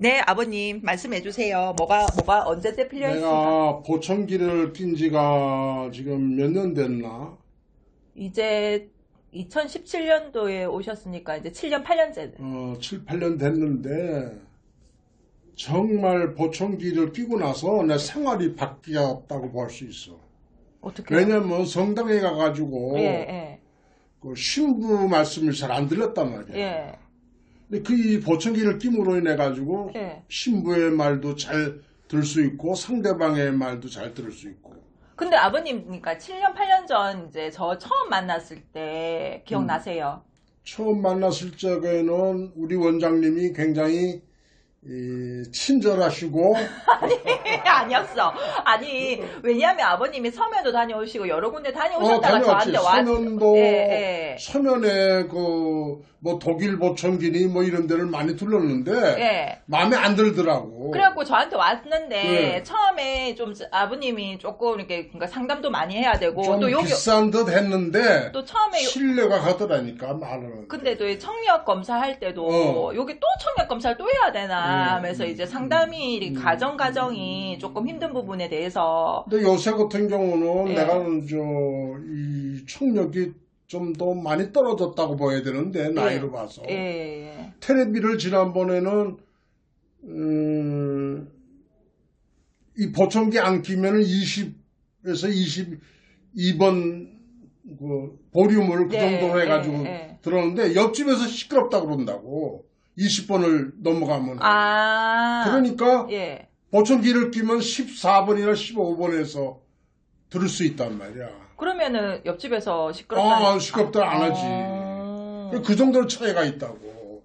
네, 아버님 말씀해 주세요. 뭐가 뭐가 언제 때 필요 있을까? 내가 보청기를 낀 지가 지금 몇 년 됐나? 이제 2017년도에 오셨으니까 이제 7년 8년째. 어, 7, 8년 됐는데 정말 보청기를 끼고 나서 내 생활이 바뀌었다고 볼 수 있어. 어떻게? 왜냐면 성당에 가가지고 예, 예, 그 신부 말씀을 잘 안 들렸단 말이야. 예, 근데 그 이 보청기를 끼므로 인해 가지고 예. 신부의 말도 잘 들을 수 있고 상대방의 말도 잘 들을 수 있고. 근데 아버님, 그러니까 7년 8년 전 이제 저 처음 만났을 때 기억나세요? 처음 만났을 적에는 우리 원장님이 굉장히 이, 친절하시고 아니었어. 아니, 왜냐하면 아버님이 서면도 다녀오시고 여러 군데 어, 다녀오셨다가 다녀왔지. 저한테 와. 서면도 예, 예. 서면에 그 뭐 독일 보청기니 뭐 이런 데를 많이 둘렀는데 예. 마음에 안 들더라고. 그래갖고 저한테 왔는데 네. 처음에 좀 아버님이 조금 이렇게 그러니까 상담도 많이 해야 되고 좀 또 여기 비싼 듯 했는데 또 처음에 요- 신뢰가 가더라니까 말은. 근데 또이 청력 검사할 때도 어. 여기 또 청력 검사를 또 해야 되나 음, 하면서 음, 이제 상담이 이 음, 가정 가정이 조금 힘든 부분에 대해서 근데 요새 같은 경우는 예. 내가 저이 청력이 좀 더 많이 떨어졌다고 봐야 되는데 나이로 봐서 예, 예. 테레비를 지난번에는 음, 이 보청기 안 끼면은 20에서 22번 그 보륨을 그 네, 정도로 해가지고 네, 네. 들었는데 옆집에서 시끄럽다 그런다고 20번을 넘어가면 아 그러니까 예. 보청기를 끼면 14번이나 15번에서 들을 수 있단 말이야. 그러면은 옆집에서 시끄럽다. 아, 시끄럽다 안 하지. 어. 그 정도로 차이가 있다고.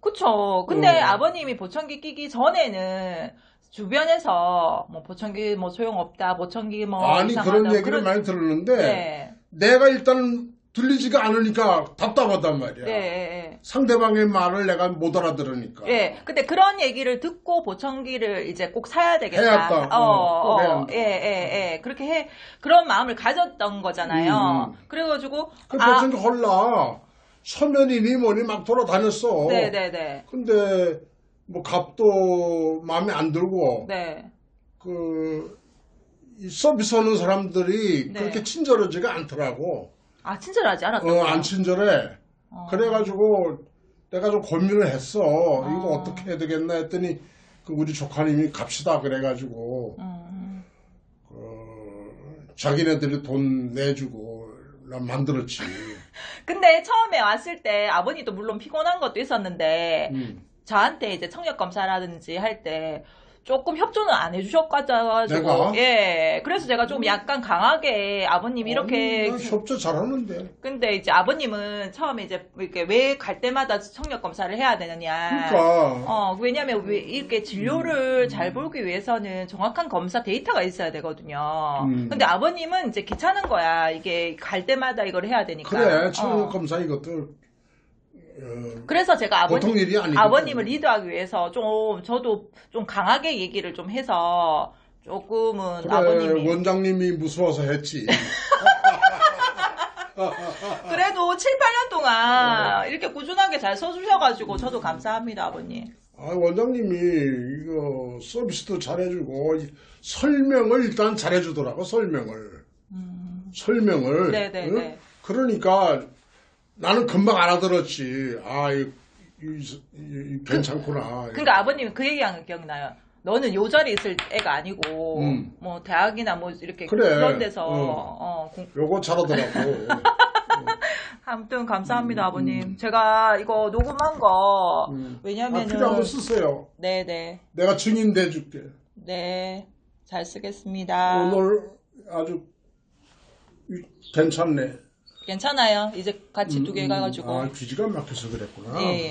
그쵸. 근데 어. 아버님이 보청기 끼기 전에는 주변에서 뭐 보청기 뭐 소용없다, 보청기 뭐 아니. 그런 얘기를 그런- 많이 들었는데 네. 내가 일단 들리지가 않으니까 답답하단 말이야. 예, 예, 상대방의 말을 내가 못 알아들으니까. 예. 예. 근데 그런 얘기를 듣고 보청기를 이제 꼭 사야 되겠다. 해야겠다. 어, 어, 꼭 어, 해야 한다. 예, 예, 예. 그렇게 해, 그런 마음을 가졌던 거잖아요. 음. 그래가지고, 그 아, 보청기 홀라 서면이니 뭐니 막 돌아다녔어. 네네네. 근데 뭐 값도 마음에 안 들고 네. 그이 서비스 하는 사람들이 네. 그렇게 친절하지가 않더라고. 아, 친절하지 않았던 어? 안 친절해. 어. 그래가지고 내가 좀 고민을 했어. 이거 어. 어떻게 해야 되겠나 했더니 그 우리 조카님이 갑시다 그래가지고 음, 어, 자기네들이 돈 내주고 난 만들었지. 근데 처음에 왔을 때 아버님도 물론 피곤한 것도 있었는데 음. 저한테 이제 청력 검사라든지 할 때 조금 협조는 안 해주셨가지고 내가? 예 그래서 제가 좀 약간 강하게 아버님 이렇게 아니, 나 협조 잘하는데. 근데 이제 아버님은 처음에 이제 이렇게 왜 갈 때마다 청력 검사를 해야 되느냐 그러니까 어 왜냐면 왜 이렇게 진료를 잘 보기 위해서는 정확한 검사 데이터가 있어야 되거든요 음. 근데 아버님은 이제 귀찮은 거야 이게 갈 때마다 이걸 해야 되니까 그래 청력 어. 검사 이것도 어, 그래서 제가 아버님. 아버님을 리드하기 위해서 좀 저도 좀 강하게 얘기를 좀 해서 조금은 그래 아버님이 원장님이 무서워서 했지. 그래도 7, 8년 동안 이렇게 꾸준하게 잘 써주셔가지고 저도 감사합니다 아버님 아, 원장님이 이거 서비스도 잘해주고 이 설명을 일단 잘해주더라고 설명을 설명을 음. 네네네. 응? 그러니까 나는 금방 알아들었지. 아 이, 이- 이- 괜찮구나. 그러니까 아버님이 그 얘기한 거 기억나요. 너는 요 자리에 있을 애가 아니고 음. 뭐 대학이나 뭐 이렇게 그래. 런 데서 어. 어, 공- 요거 잘하더라고. 아무튼 감사합니다 아버님. 제가 이거 녹음한 거 음. 아, 왜냐면은 필요하면 쓰세요. 네네. 내가 증인 돼줄게. 네, 잘 쓰겠습니다. 오늘 아주 이- 괜찮네 괜찮아요. 이제 같이 두개 가가지고. 아 귀지가 막혀서 그랬구나 예, 예.